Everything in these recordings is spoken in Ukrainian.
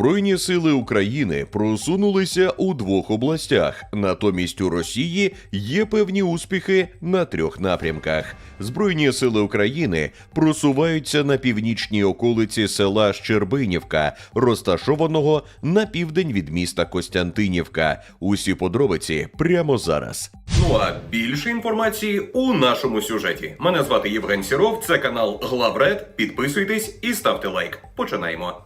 Збройні сили України просунулися у двох областях. Натомість у Росії є певні успіхи на трьох напрямках. Збройні сили України просуваються на північній околиці села Щербинівка, розташованого на південь від міста Костянтинівка. Усі подробиці прямо зараз. Ну а більше інформації у нашому сюжеті. Мене звати Євген Сіров, це канал Главред. Підписуйтесь і ставте лайк. Починаємо.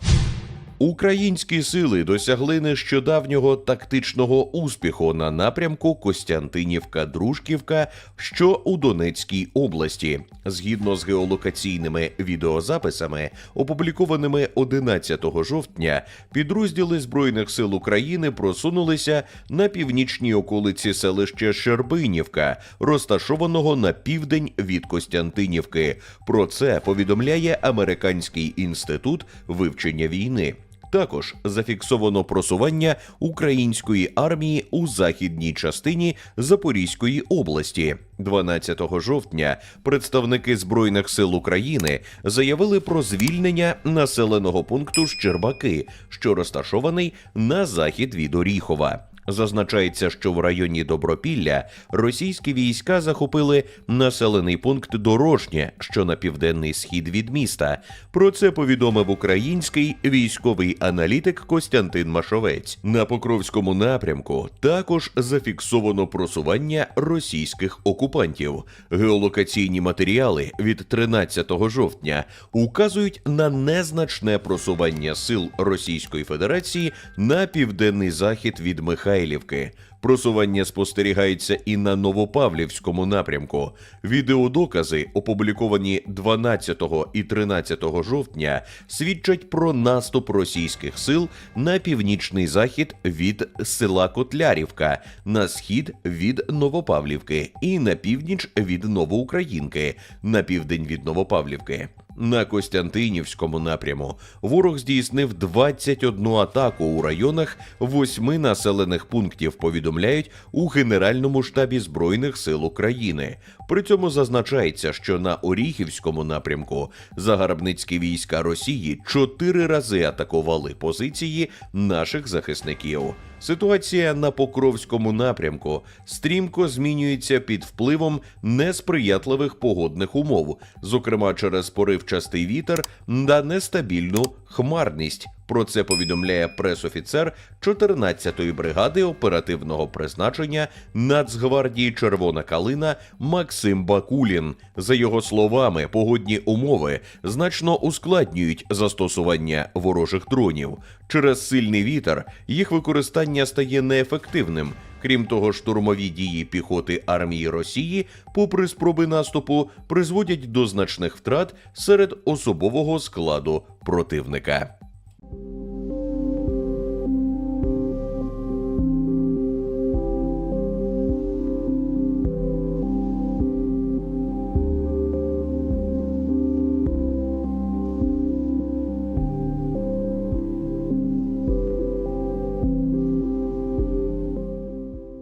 Українські сили досягли нещодавнього тактичного успіху на напрямку Костянтинівка-Дружківка, що у Донецькій області. Згідно з геолокаційними відеозаписами, опублікованими 11 жовтня, підрозділи Збройних сил України просунулися на північній околиці селища Щербинівка, розташованого на південь від Костянтинівки. Про це повідомляє Американський інститут вивчення війни. Також зафіксовано просування української армії у західній частині Запорізької області. 12 жовтня представники збройних сил України заявили про звільнення населеного пункту Щербаки, що розташований на захід від Оріхова. Зазначається, що в районі Добропілля російські війська захопили населений пункт Дорожнє, що на південний схід від міста. Про це повідомив український військовий аналітик Костянтин Машовець. На Покровському напрямку також зафіксовано просування російських окупантів. Геолокаційні матеріали від 13 жовтня указують на незначне просування сил Російської Федерації на південний захід від Михайлівки. Просування спостерігається і на Новопавлівському напрямку. Відеодокази, опубліковані 12 і 13 жовтня, свідчать про наступ російських сил на північний захід від села Котлярівка, на схід від Новопавлівки і на північ від Новоукраїнки, на південь від Новопавлівки. На Костянтинівському напряму ворог здійснив 21 атаку у районах восьми населених пунктів. Повідомляють у Генеральному штабі Збройних сил України. При цьому зазначається, що на Оріхівському напрямку загарбницькі війська Росії чотири рази атакували позиції наших захисників. Ситуація на Покровському напрямку стрімко змінюється під впливом несприятливих погодних умов, зокрема через поривчастий вітер та нестабільну хмарність. Про це повідомляє пресофіцер 14-ї бригади оперативного призначення Нацгвардії Червона Калина Максим Бакулін. За його словами, погодні умови значно ускладнюють застосування ворожих дронів. Через сильний вітер їх використання стає неефективним. Крім того, штурмові дії піхоти армії Росії, попри спроби наступу, призводять до значних втрат серед особового складу противника.